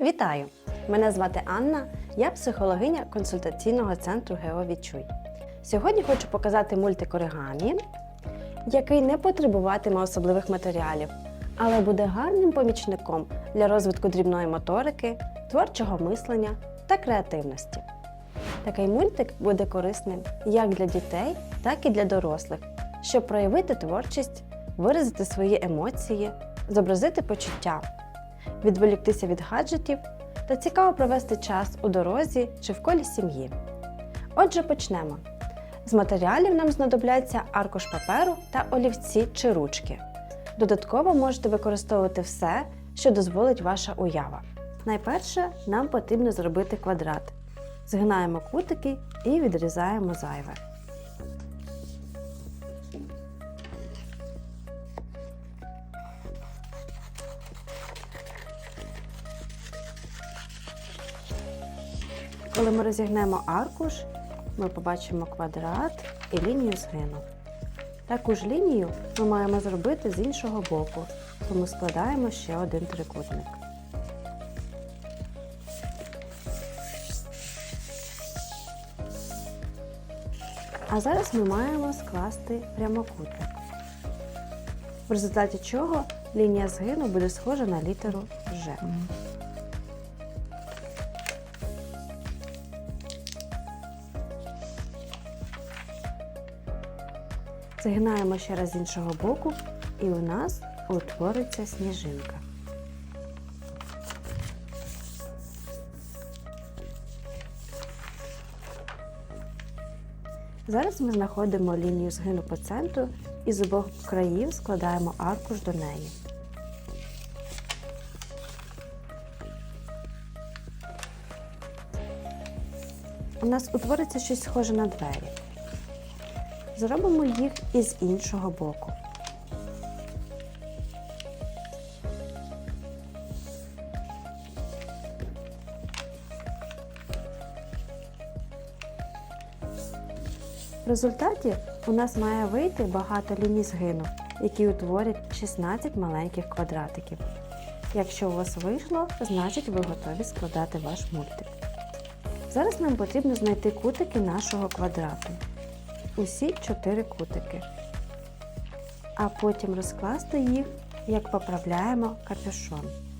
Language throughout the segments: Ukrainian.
Вітаю! Мене звати Анна, я психологиня консультаційного центру Геовідчуй. Сьогодні хочу показати мультик оригамі, який не потребуватиме особливих матеріалів, але буде гарним помічником для розвитку дрібної моторики, творчого мислення та креативності. Такий мультик буде корисним як для дітей, так і для дорослих, щоб проявити творчість, виразити свої емоції, зобразити почуття, відволіктися від гаджетів та цікаво провести час у дорозі чи в колі сім'ї. Отже, почнемо. З матеріалів нам знадобляться аркуш паперу та олівці чи ручки. Додатково можете використовувати все, що дозволить ваша уява. Найперше нам потрібно зробити квадрат. Згинаємо кутики і відрізаємо зайве. Коли ми розігнемо аркуш, ми побачимо квадрат і лінію згину. Таку ж лінію ми маємо зробити з іншого боку, тому складаємо ще один трикутник. А зараз ми маємо скласти прямокутник, в результаті чого лінія згину буде схожа на літеру Ж. Згинаємо ще раз з іншого боку, і у нас утвориться сніжинка. Зараз ми знаходимо лінію згину по центру і з обох країв складаємо аркуш до неї. У нас утвориться щось схоже на двері. Зробимо їх із іншого боку. В результаті у нас має вийти багато ліній згину, які утворять 16 маленьких квадратиків. Якщо у вас вийшло, значить ви готові складати ваш мультик. Зараз нам потрібно знайти кутики нашого квадрату усі чотири кутики, а потім розкласти їх, як поправляємо капюшон.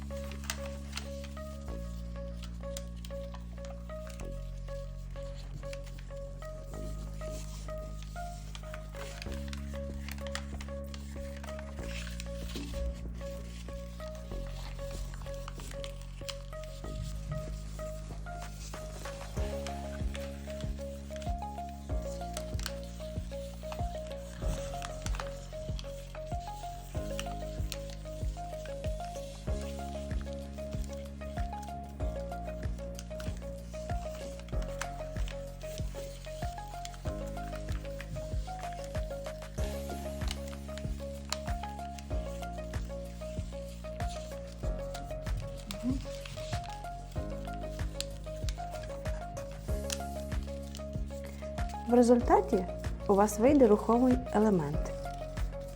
В результаті у вас вийде рухомий елемент.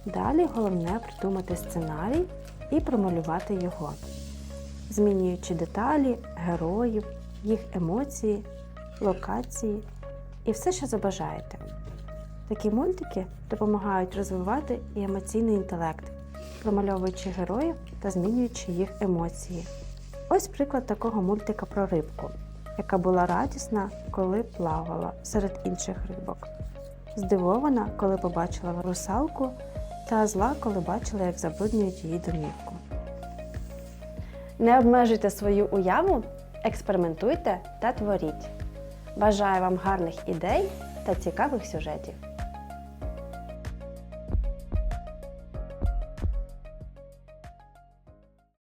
Далі головне придумати сценарій і промалювати його, змінюючи деталі, героїв, їх емоції, локації і все, що забажаєте. Такі мультики допомагають розвивати і емоційний інтелект, промальовуючи героїв та змінюючи їх емоції. Ось приклад такого мультика про рибку, яка була радісна, коли плавала серед інших рибок. Здивована, коли побачила русалку, та зла, коли бачила, як забруднюють її домівку. Не обмежуйте свою уяву, експериментуйте та творіть. Бажаю вам гарних ідей та цікавих сюжетів!